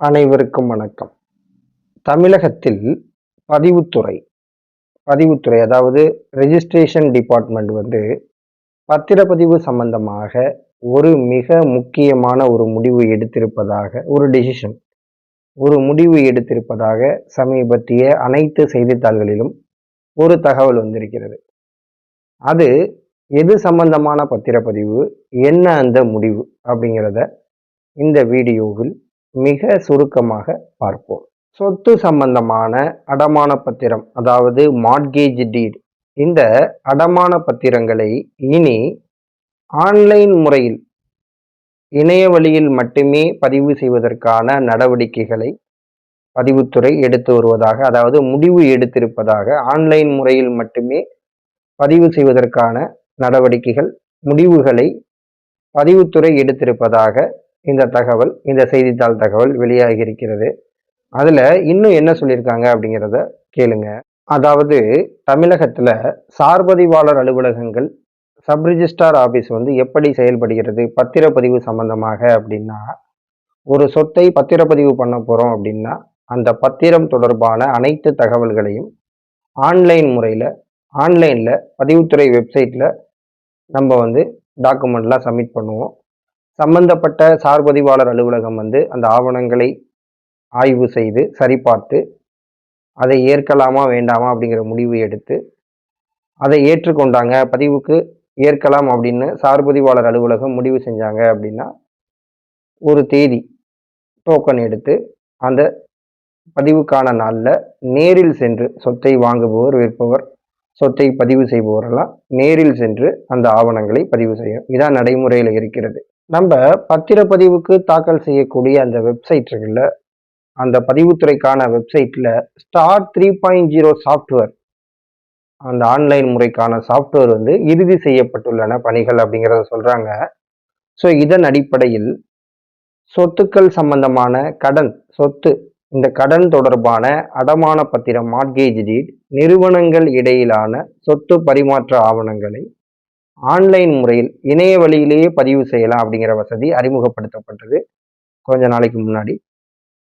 அனைவருக்கும் வணக்கம். தமிழகத்தில் பதிவுத்துறை பதிவுத்துறை அதாவது ரெஜிஸ்ட்ரேஷன் டிபார்ட்மெண்ட் வந்து பத்திரப்பதிவு சம்பந்தமாக ஒரு மிக முக்கியமான ஒரு முடிவு எடுத்திருப்பதாக ஒரு டெசிஷன் ஒரு முடிவு எடுத்திருப்பதாக சமீபத்திய அனைத்து செய்தித்தாள்களிலும் ஒரு தகவல் வந்திருக்கிறது. அது எது சம்பந்தமான பத்திரப்பதிவு என்ன அந்த முடிவு அப்படிங்கிறத இந்த வீடியோவில் மிக சுருக்கமாக பார்ப்போம். சொத்து சம்பந்தமான அடமான பத்திரம் அதாவது மாட்கேஜ் டீட் இந்த அடமான பத்திரங்களை இனி ஆன்லைன் முறையில் இணைய வழியில் மட்டுமே பதிவு செய்வதற்கான நடவடிக்கைகளை பதிவுத்துறை எடுத்து வருவதாக அதாவது முடிவு எடுத்திருப்பதாக ஆன்லைன் முறையில் மட்டுமே பதிவு செய்வதற்கான நடவடிக்கைகள் முடிவுகளை பதிவுத்துறை எடுத்திருப்பதாக இந்த தகவல் இந்த செய்தித்தாள் தகவல் வெளியாகி இருக்கிறது அதில் இன்னும் என்ன சொல்லியிருக்காங்க அப்படிங்கிறத கேளுங்க. அதாவது தமிழகத்தில் சார்பதிவாளர் அலுவலகங்கள் சப் ரிஜிஸ்டார் ஆஃபீஸ் வந்து எப்படி செயல்படுகிறது பத்திரப்பதிவு சம்பந்தமாக அப்படின்னா ஒரு சொத்தை பத்திரப்பதிவு பண்ண போகிறோம் அப்படின்னா அந்த பத்திரம் தொடர்பான அனைத்து தகவல்களையும் ஆன்லைன் முறையில் ஆன்லைனில் பதிவுத்துறை வெப்சைட்டில் நம்ம வந்து டாக்குமெண்ட்லாம் சப்மிட் பண்ணுவோம். சம்பந்தப்பட்ட சார்பதிவாளர் அலுவலகம் வந்து அந்த ஆவணங்களை ஆய்வு செய்து சரிபார்த்து அதை ஏற்கலாமா வேண்டாமா அப்படிங்கிற முடிவு எடுத்து அதை ஏற்றுக்கொண்டாங்க. பதிவுக்கு ஏற்கலாம் அப்படின்னு சார்பதிவாளர் அலுவலகம் முடிவு செஞ்சாங்க அப்படின்னா ஒரு தேதி டோக்கன் எடுத்து அந்த பதிவுக்கான நாளில் நேரில் சென்று சொத்தை வாங்குபவர் விற்பவர் சொத்தை பதிவு செய்பவரெல்லாம் நேரில் சென்று அந்த ஆவணங்களை பதிவு செய்யும் இதான் நடைமுறையில் இருக்கிறது. நம்ம பத்திரப்பதிவுக்கு தாக்கல் செய்யக்கூடிய அந்த வெப்சைட் இருக்குல்ல அந்த பதிவுத்துறைக்கான வெப்சைட்டில் star three point zero software அந்த ஆன்லைன் முறைக்கான சாஃப்ட்வேர் வந்து இறுதி செய்யப்பட்டுள்ளன பணிகள் அப்படிங்கிறத சொல்கிறாங்க ஸோ இதன் அடிப்படையில் சொத்துக்கள் சம்பந்தமான கடன் சொத்து இந்த கடன் தொடர்பான அடமான பத்திரம் மார்கேஜ் டீட் நிறுவனங்கள் இடையிலான சொத்து பரிமாற்ற ஆவணங்களை ஆன்லைன் முறையில் இணைய வழியிலேயே பதிவு செய்யலாம் அப்படிங்கிற வசதி அறிமுகப்படுத்தப்பட்டது. கொஞ்ச நாளைக்கு முன்னாடி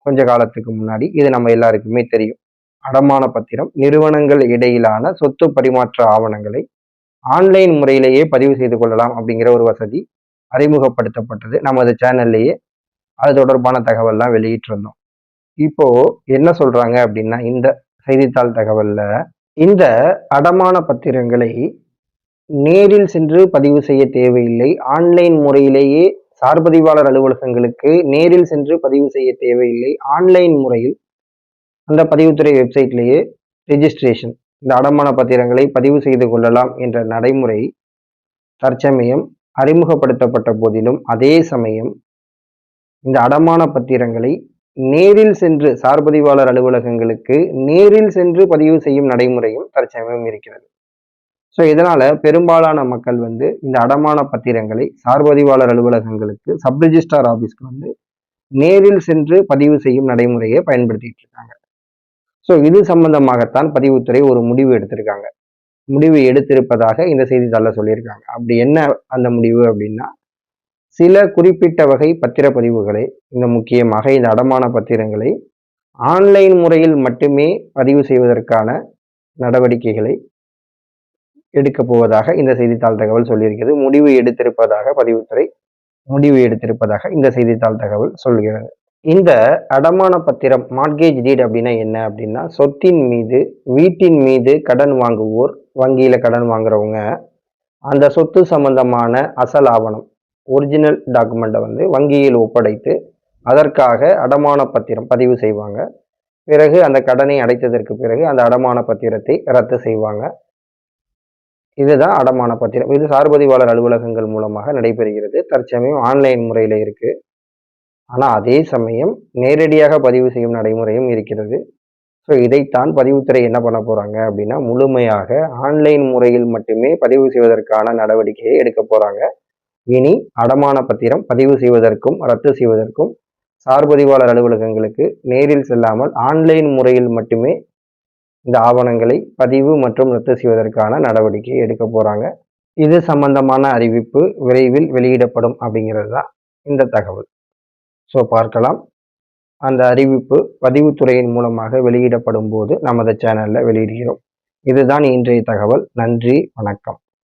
கொஞ்ச காலத்துக்கு முன்னாடி இது நம்ம எல்லாருக்குமே தெரியும். அடமான பத்திரம் நிறுவனங்கள் இடையிலான சொத்து பரிமாற்ற ஆவணங்களை ஆன்லைன் முறையிலேயே பதிவு செய்து கொள்ளலாம் அப்படிங்கிற ஒரு வசதி அறிமுகப்படுத்தப்பட்டது. நமது சேனல்லையே அது தொடர்பான தகவல்லாம் வெளியிட்டிருந்தோம். இப்போ என்ன சொல்றாங்க அப்படின்னா இந்த செய்தித்தாள் தகவல்ல இந்த அடமான பத்திரங்களை நேரில் சென்று பதிவு செய்ய தேவையில்லை. ஆன்லைன் முறையிலேயே சார்பதிவாளர் அலுவலகங்களுக்கு நேரில் சென்று பதிவு செய்ய தேவையில்லை. ஆன்லைன் முறையில் அந்த பதிவுத்துறை வெப்சைட்லேயே ரெஜிஸ்ட்ரேஷன் இந்த அடமான பத்திரங்களை பதிவு செய்து கொள்ளலாம் என்ற நடைமுறை தற்சமயம் அறிமுகப்படுத்தப்பட்ட போதிலும் அதே சமயம் இந்த அடமான பத்திரங்களை நேரில் சென்று சார்பதிவாளர் அலுவலகங்களுக்கு நேரில் சென்று பதிவு செய்யும் நடைமுறையும் தற்சமயம் இருக்கிறது. ஸோ இதனால பெரும்பாலான மக்கள் வந்து இந்த அடமான பத்திரங்களை சார்பதிவாளர் அலுவலகங்களுக்கு சப் ரிஜிஸ்டார் ஆஃபீஸ்க்கு வந்து நேரில் சென்று பதிவு செய்யும் நடைமுறையை பயன்படுத்திட்டு இருக்காங்க. ஸோ இது சம்பந்தமாகத்தான் பதிவுத்துறை ஒரு முடிவு எடுத்திருக்காங்க. முடிவு எடுத்திருப்பதாக இந்த செய்தித்தாளில் சொல்லியிருக்காங்க. அப்படி என்ன அந்த முடிவு அப்படின்னா சில குறிப்பிட்ட வகை பத்திரப்பதிவுகளை இந்த முக்கியமாக இந்த அடமான பத்திரங்களை ஆன்லைன் முறையில் மட்டுமே பதிவு செய்வதற்கான நடவடிக்கைகளை எடுக்கப் போவதாக இந்த செய்தித்தாள் தகவல் சொல்லியிருக்கிறது. முடிவு எடுத்திருப்பதாக பதிவுத்துறை முடிவு எடுத்திருப்பதாக இந்த செய்தித்தாள் தகவல் சொல்கிறது. இந்த அடமான பத்திரம் மார்கேஜ் டீட் அப்படின்னா என்ன அப்படின்னா சொத்தின் மீது வீட்டின் மீது கடன் வாங்குவோர் வங்கியில கடன் வாங்குறவங்க அந்த சொத்து சம்பந்தமான அசல் ஆவணம் ஒரிஜினல் டாக்குமெண்ட்டை வந்து வங்கியில் ஒப்படைத்து அதற்காக அடமான பத்திரம் பதிவு செய்வாங்க. பிறகு அந்த கடனை அடைத்ததற்கு பிறகு அந்த அடமான பத்திரத்தை ரத்து செய்வாங்க. இதுதான் அடமான பத்திரம். இது சார்பதிவாளர் அலுவலகங்கள் மூலமாக நடைபெறுகிறது. தற்சமயம் ஆன்லைன் முறையில் இருக்கு. ஆனால் அதே சமயம் நேரடியாக பதிவு செய்யும் நடைமுறையும் இருக்கிறது. ஸோ இதைத்தான் பதிவுத்துறை என்ன பண்ண போறாங்க அப்படின்னா முழுமையாக ஆன்லைன் முறையில் மட்டுமே பதிவு செய்வதற்கான நடவடிக்கையை எடுக்க போறாங்க. இனி அடமான பத்திரம் பதிவு செய்வதற்கும் ரத்து செய்வதற்கும் சார்பதிவாளர் அலுவலகங்களுக்கு நேரில் செல்லாமல் ஆன்லைன் முறையில் மட்டுமே இந்த ஆவணங்களை பதிவு மற்றும் ரத்து செய்வதற்கான நடவடிக்கை எடுக்க போறாங்க. இது சம்பந்தமான அறிவிப்பு விரைவில் வெளியிடப்படும் அப்படிங்கிறது தான் இந்த தகவல். ஸோ பார்க்கலாம். அந்த அறிவிப்பு பதிவுத்துறையின் மூலமாக வெளியிடப்படும் போது நமது சேனலில் வெளியிடுகிறோம். இதுதான் இன்றைய தகவல். நன்றி வணக்கம்.